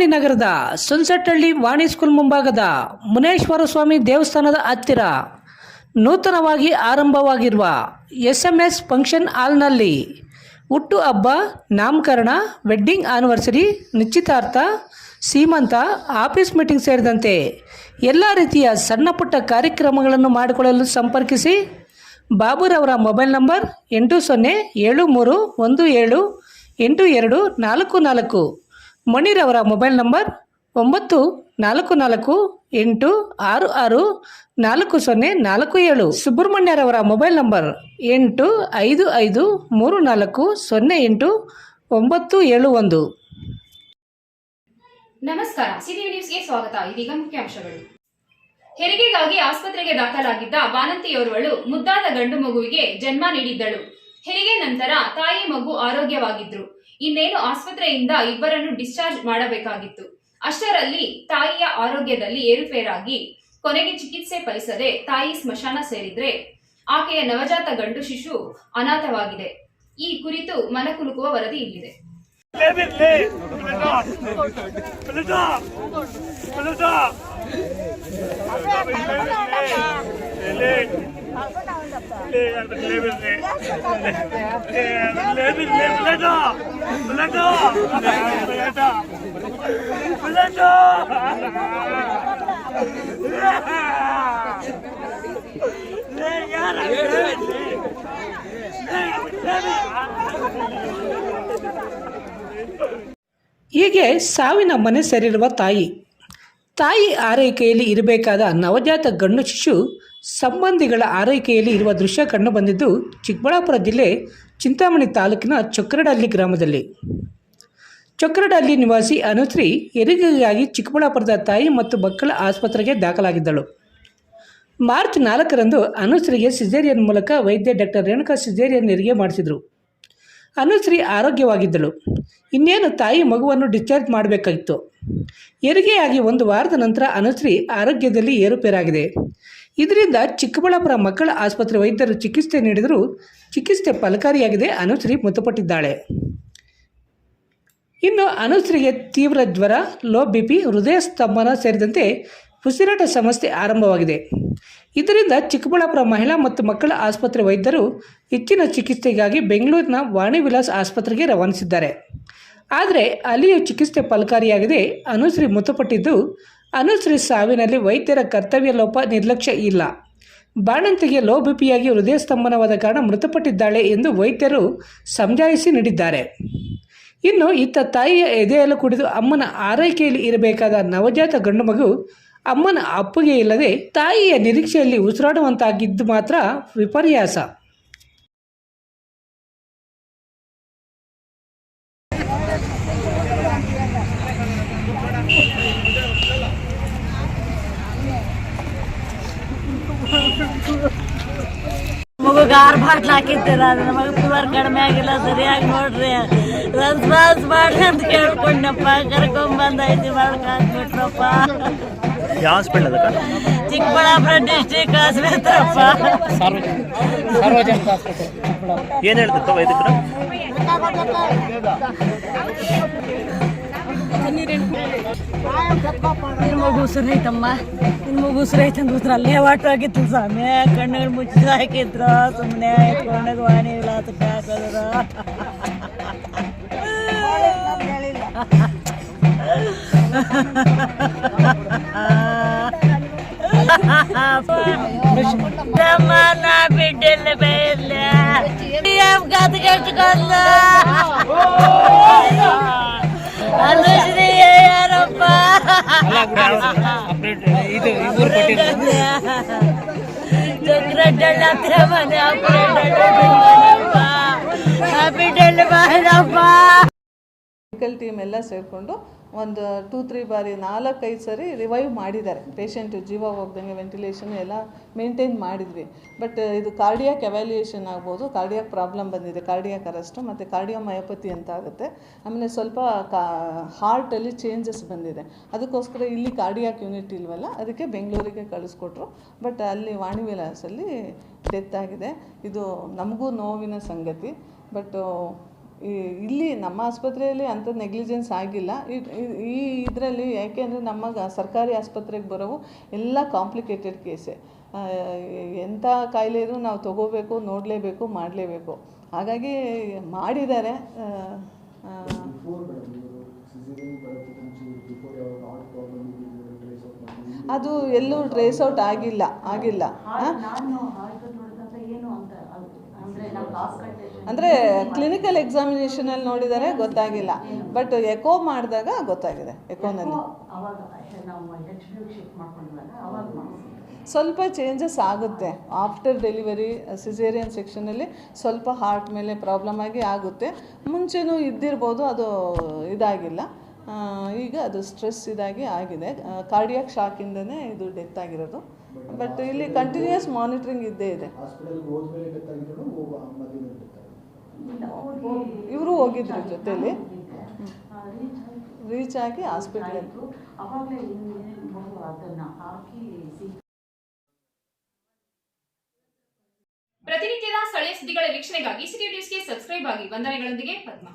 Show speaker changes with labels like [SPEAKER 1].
[SPEAKER 1] ಚಿಂತಾಮಣಿ ನಗರದ ಸುನ್ಸಟ್ಟಹಳ್ಳಿ ವಾಣಿ ಸ್ಕೂಲ್ ಮುಂಭಾಗದ ಮುನೇಶ್ವರ ಸ್ವಾಮಿ ದೇವಸ್ಥಾನದ ಹತ್ತಿರ ನೂತನವಾಗಿ ಆರಂಭವಾಗಿರುವ ಎಸ್ ಎಂ ಎಸ್ ಫಂಕ್ಷನ್ ಹಾಲ್ನಲ್ಲಿ ಹುಟ್ಟು ಹಬ್ಬ, ನಾಮಕರಣ, ವೆಡ್ಡಿಂಗ್ ಆನಿವರ್ಸರಿ, ನಿಶ್ಚಿತಾರ್ಥ, ಸೀಮಂತ, ಆಫೀಸ್ ಮೀಟಿಂಗ್ ಸೇರಿದಂತೆ ಎಲ್ಲ ರೀತಿಯ ಸಣ್ಣ ಪುಟ್ಟ ಕಾರ್ಯಕ್ರಮಗಳನ್ನು ಮಾಡಿಕೊಳ್ಳಲು ಸಂಪರ್ಕಿಸಿ ಬಾಬುರವರ ಮೊಬೈಲ್ ನಂಬರ್ ಎಂಟು ಸೊನ್ನೆ ಏಳು ಮೂರು ಒಂದು ಏಳು ಎಂಟು ಎರಡು ನಾಲ್ಕು ನಾಲ್ಕು ಮಣಿರವರ ಮೊಬೈಲ್ ನಂಬರ್ ಒಂಬತ್ತು ನಾಲ್ಕು ನಾಲ್ಕು ಎಂಟು ಆರು ಆರು ನಾಲ್ಕು ಸೊನ್ನೆ ನಾಲ್ಕು ಏಳು. ಸುಬ್ರಹ್ಮಣ್ಯರವರ ಮೊಬೈಲ್ ನಂಬರ್ ಎಂಟು ಐದು ಐದು ಮೂರು ನಾಲ್ಕು ಸೊನ್ನೆ ಎಂಟು ಒಂಬತ್ತು ಏಳು ಒಂದು.
[SPEAKER 2] ನಮಸ್ಕಾರ. ಸಿಟಿ ನ್ಯೂಸ್ಗೆ ಸ್ವಾಗತ. ಇದೀಗ ಮುಖ್ಯಾಂಶಗಳು ಹೆರಿಗೆಗಾಗಿ ಆಸ್ಪತ್ರೆಗೆ ದಾಖಲಾಗಿದ್ದ ಬಾನಂತಿಯೋರ್ವಳು ಮುದ್ದಾದ ಗಂಡು ಮಗುವಿಗೆ ಜನ್ಮ ನೀಡಿದ್ದಳು. ಹೆರಿಗೆ ನಂತರ ತಾಯಿ ಮಗು ಆರೋಗ್ಯವಾಗಿದ್ರು. ಇನ್ನೇನು ಆಸ್ಪತ್ರೆಯಿಂದ ಇಬ್ಬರನ್ನು ಡಿಸ್ಚಾರ್ಜ್ ಮಾಡಬೇಕಾಗಿತ್ತು ಅಷ್ಟರಲ್ಲಿ ತಾಯಿಯ ಆರೋಗ್ಯದಲ್ಲಿ ಏರುಪೇರಾಗಿ ಕೊನೆಗೆ ಚಿಕಿತ್ಸೆ ಫಲಿಸದೆ ತಾಯಿ ಸ್ಮಶಾನ ಸೇರಿದ್ರೆ ಆಕೆಯ ನವಜಾತ ಗಂಡು ಶಿಶು ಅನಾಥವಾಗಿದೆ ಈ ಕುರಿತು ಮನಕುಲುಕುವ ವರದಿ ಇಲ್ಲಿದೆ!
[SPEAKER 1] ಹೀಗೆ ಸಾವಿನ ಮನೆ ಸೇರಿರುವ ತಾಯಿ ತಾಯಿ ಆರೈಕೆಯಲ್ಲಿ ಇರಬೇಕಾದ ನವಜಾತ ಗಂಡು ಶಿಶು ಸಂಬಂಧಿಗಳ ಆರೈಕೆಯಲ್ಲಿ ಇರುವ ದೃಶ್ಯ ಕಂಡುಬಂದಿದ್ದು ಚಿಕ್ಕಬಳ್ಳಾಪುರ ಜಿಲ್ಲೆ ಚಿಂತಾಮಣಿ ತಾಲೂಕಿನ ಚೊಕ್ಕರಡಹಳ್ಳಿ ಗ್ರಾಮದಲ್ಲಿ. ಚೊಕ್ಕರಡಹಳ್ಳಿ ನಿವಾಸಿ ಅನುಶ್ರೀ ಹೆರಿಗೆಗಾಗಿ ಚಿಕ್ಕಬಳ್ಳಾಪುರದ ತಾಯಿ ಮತ್ತು ಮಕ್ಕಳ ಆಸ್ಪತ್ರೆಗೆ ದಾಖಲಾಗಿದ್ದಳು. ಮಾರ್ಚ್ ನಾಲ್ಕರಂದು ಅನುಶ್ರೀಗೆ ಸಿಜೇರಿಯನ್ ಮೂಲಕ ವೈದ್ಯ ಡಾಕ್ಟರ್ ರೇಣುಕಾ ಸಿಜೇರಿಯನ್ ಹೆರಿಗೆ ಮಾಡಿಸಿದರು. ಅನುಶ್ರೀ ಆರೋಗ್ಯವಾಗಿದ್ದಳು. ಇನ್ನೇನು ತಾಯಿ ಮಗುವನ್ನು ಡಿಸ್ಚಾರ್ಜ್ ಮಾಡಬೇಕಾಗಿತ್ತು. ಹೆರಿಗೆಯಾಗಿ ಒಂದು ವಾರದ ನಂತರ ಅನುಶ್ರೀ ಆರೋಗ್ಯದಲ್ಲಿ ಏರುಪೇರಾಗಿದೆ. ಇದರಿಂದ ಚಿಕ್ಕಬಳ್ಳಾಪುರ ಮಕ್ಕಳ ಆಸ್ಪತ್ರೆ ವೈದ್ಯರು ಚಿಕಿತ್ಸೆ ನೀಡಿದರೂ ಚಿಕಿತ್ಸೆ ಫಲಕಾರಿಯಾಗಿದೆ ಅನುಶ್ರೀ ಮೃತಪಟ್ಟಿದ್ದಾಳೆ. ಇನ್ನು ಅನುಶ್ರೀಗೆ ತೀವ್ರ ಜ್ವರ, ಲೋ ಬಿ ಪಿ, ಹೃದಯ ಸ್ತಂಭನ ಸೇರಿದಂತೆ ಉಸಿರಾಟ ಸಮಸ್ಯೆ ಆರಂಭವಾಗಿದೆ. ಇದರಿಂದ ಚಿಕ್ಕಬಳ್ಳಾಪುರ ಮಹಿಳಾ ಮತ್ತು ಮಕ್ಕಳ ಆಸ್ಪತ್ರೆ ವೈದ್ಯರು ಹೆಚ್ಚಿನ ಚಿಕಿತ್ಸೆಗಾಗಿ ಬೆಂಗಳೂರಿನ ವಾಣಿ ವಿಲಾಸ್ ಆಸ್ಪತ್ರೆಗೆ ರವಾನಿಸಿದ್ದಾರೆ. ಆದರೆ ಅಲ್ಲಿಯೂ ಚಿಕಿತ್ಸೆ ಫಲಕಾರಿಯಾಗಿದೆ. ಅನುಶ್ರೀ ಮೃತಪಟ್ಟಿದ್ದು, ಅನುಶ್ರೀ ಸಾವಿನಲ್ಲಿ ವೈದ್ಯರ ಕರ್ತವ್ಯ ಲೋಪ ನಿರ್ಲಕ್ಷ್ಯ ಇಲ್ಲ. ಬಾಣಂತಿಗೆ ಲೋ ಬಿಪಿಯಾಗಿ ಹೃದಯ ಸ್ತಂಭನವಾದ ಕಾರಣ ಮೃತಪಟ್ಟಿದ್ದಾಳೆ ಎಂದು ವೈದ್ಯರು ಸಮಜಾಯಿಸಿ ನೀಡಿದ್ದಾರೆ. ಇನ್ನು ಇತ್ತ ತಾಯಿಯ ಎದೆಯಲ್ಲೂ ಕುಡಿದು ಅಮ್ಮನ ಆರೈಕೆಯಲ್ಲಿ ಇರಬೇಕಾದ ನವಜಾತ ಗಂಡು ಮಗು ಅಮ್ಮನ ಅಪ್ಪುಗೆ ಇಲ್ಲದೆ ತಾಯಿಯ ನಿರೀಕ್ಷೆಯಲ್ಲಿ ಉಸಿರಾಡುವಂತಾಗಿದ್ದು ಮಾತ್ರ ವಿಪರ್ಯಾಸ.
[SPEAKER 3] ಆರು ಬಾಟ್ಲ್ ಹಾಕಿದ್ದೀರ ನನ್ನ ಮಗ ಫೀವರ್ ಕಡಿಮೆ ಆಗಿಲ್ಲ, ಸರಿಯಾಗಿ ನೋಡ್ರಿ. ರೆಸ್ಪಾನ್ಸ್ ಮಾಡ್ರಿ ಅಂತ ಕೇಳ್ಕೊಂಡಪ್ಪ ಕರ್ಕೊಂಬಂದೈತಿ ಮಾಡಕ್ ಹಾಕ್ಬಿಟ್ರಪ್ಪ
[SPEAKER 4] ಯಾವ ಹಾಸ್ಪಿಟಲ್ ಅದಕ್ಕ?
[SPEAKER 3] ಚಿಕ್ಕಬಳ್ಳಾಪುರ ಡಿಸ್ಟಿಕ್ ಆಸ್ಪತ್ರೆಪ್ಪ
[SPEAKER 4] ಏನು ಹೇಳ್ತಿತ್ತು ವೈದ್ಯಕರು
[SPEAKER 3] ನಿನ್ನ ಮಗು ಉಸಿರೈತಮ್ಮ ನಿನ್ನ ಮಗು ಉಸಿರೈತೆ ಅಂತ ಉಸಿರು ಅಲ್ಲೇ ವಾಟ ಆಗಿತ್ತು ಸ್ವಾಮಿ. ಕಣ್ಣುಗಳು ಮುಚ್ಚಿ ಹಾಕಿದ್ರು. ಸುಮ್ಮನೆ ಎತ್ಕೊಂಡಾಗ ವಾಣಿ ಹಾಕಿದ್ರು ಬಿಡ್ಡಿಲ್ಲ ಬೇಯಿಲ್ಲ ಏನ್ ಕತ್ ಕೆಟ್ಕೊಂಡ ಅನುಶ್ರೀ ಯಾರಪ್ಪ ಚಕ್ರಡ್ಡಳ್ಳ ಹತ್ರ ಮನೆ ಬಿಡ್ಡಲ್ಲಿ ಬಾರಪ್ಪ
[SPEAKER 5] ಮೆಡಿಕಲ್ ಟೀಮ್ ಎಲ್ಲ ಸೇರಿಕೊಂಡು ಒಂದು ಟೂ ತ್ರೀ ಬಾರಿ ನಾಲ್ಕೈದು ಸರಿ ರಿವೈವ್ ಮಾಡಿದ್ದಾರೆ. ಪೇಷಂಟ್ ಜೀವ ಹೋಗ್ದಂಗೆ ವೆಂಟಿಲೇಷನ್ ಎಲ್ಲ ಮೇಂಟೈನ್ ಮಾಡಿದ್ವಿ. ಬಟ್ ಇದು ಕಾರ್ಡಿಯಾಕ್ ಎವ್ಯಾಲ್ಯೂಯೇಷನ್ ಆಗ್ಬೋದು ಕಾರ್ಡಿಯಾಕ್ ಪ್ರಾಬ್ಲಮ್ ಬಂದಿದೆ ಕಾರ್ಡಿಯಾಕ್ ಅರೆಸ್ಟು ಮತ್ತು ಕಾರ್ಡಿಯೋಮಯೋಪತಿ ಅಂತ ಆಗುತ್ತೆ. ಆಮೇಲೆ ಸ್ವಲ್ಪ ಕಾ ಹಾರ್ಟಲ್ಲಿ ಚೇಂಜಸ್ ಬಂದಿದೆ. ಅದಕ್ಕೋಸ್ಕರ ಇಲ್ಲಿ ಕಾರ್ಡಿಯಾಕ್ ಯೂನಿಟ್ ಇಲ್ವಲ್ಲ, ಅದಕ್ಕೆ ಬೆಂಗಳೂರಿಗೆ ಕಳಿಸ್ಕೊಟ್ರು. ಬಟ್ ಅಲ್ಲಿ ವಾಣಿ ವಿಲಾಸಲ್ಲಿ ಡೆತ್ ಆಗಿದೆ. ಇದು ನಮಗೂ ನೋವಿನ ಸಂಗತಿ. ಬಟ್ ಇಲ್ಲಿ ನಮ್ಮ ಆಸ್ಪತ್ರೆಯಲ್ಲಿ ಅಂಥ ನೆಗ್ಲಿಜೆನ್ಸ್ ಆಗಿಲ್ಲ. ಈ ಇದರಲ್ಲಿ ಯಾಕೆಂದರೆ ನಮ್ಮ ಗ- ಸರ್ಕಾರಿ ಆಸ್ಪತ್ರೆಗೆ ಬರೋವು ಎಲ್ಲ ಕಾಂಪ್ಲಿಕೇಟೆಡ್ ಕೇಸೆ. ಎಂಥ ಕಾಯಿಲೆ ಇದ್ರೂ ನಾವು ತಗೋಬೇಕು, ನೋಡಲೇಬೇಕು, ಮಾಡಲೇಬೇಕು. ಹಾಗಾಗಿ ಮಾಡಿದ್ದಾರೆ. ಅದು ಎಲ್ಲೂ ಟ್ರೇಸ್ ಔಟ್ ಆಗಿಲ್ಲ ಆಗಿಲ್ಲ? ಅಂದರೆ ಕ್ಲಿನಿಕಲ್ ಎಕ್ಸಾಮಿನೇಷನಲ್ಲಿ ನೋಡಿದರೆ ಗೊತ್ತಾಗಿಲ್ಲ. ಬಟ್ ಎಕೋ ಮಾಡಿದಾಗ ಗೊತ್ತಾಗಿದೆ ಎಕೋನಲ್ಲಿ ಸ್ವಲ್ಪ ಚೇಂಜಸ್ ಆಗುತ್ತೆ. ಆಫ್ಟರ್ ಡೆಲಿವರಿ ಸಿಸೇರಿಯನ್ ಸೆಕ್ಷನಲ್ಲಿ ಸ್ವಲ್ಪ ಹಾರ್ಟ್ ಮೇಲೆ ಪ್ರಾಬ್ಲಮ್ ಆಗಿ ಆಗುತ್ತೆ. ಮುಂಚೆನೂ ಇದ್ದಿರ್ಬೋದು ಅದು ಇದಾಗಿಲ್ಲ. ಈಗ ಅದು ಸ್ಟ್ರೆಸ್ ಇದಾಗಿ ಆಗಿದೆ. ಕಾರ್ಡಿಯಾಕ್ ಶಾಕಿಂದನೇ ಇದು ಡೆತ್ ಆಗಿರೋದು. ಬಟ್ ಇಲ್ಲಿ ಕಂಟಿನ್ಯೂಸ್ ಮಾನಿಟ್ರಿಂಗ್ ಇದ್ದೇ ಇದೆ. ಇವರು ಹೋಗಿದ್ರು ಜೊತೆಲಿ. ರೀಚ್ ಆಗಿ ಹಾಸ್ಪಿಟಲ್
[SPEAKER 3] ಅವಾಗಲೇ ಅದನ್ನ ಹಾಕಿ
[SPEAKER 2] ಪ್ರತಿನಿತ್ಯದ ಸ್ಥಳೀಯ ಸುದ್ದಿಗಳ ವೀಕ್ಷಣೆಗಾಗಿ ಸಿಟಿ ನ್ಯೂಸ್ಗೆ ಸಬ್ಸ್ಕ್ರೈಬ್ ಆಗಿ. ವಂದನೆಗಳೊಂದಿಗೆ ಪದ್ಮ.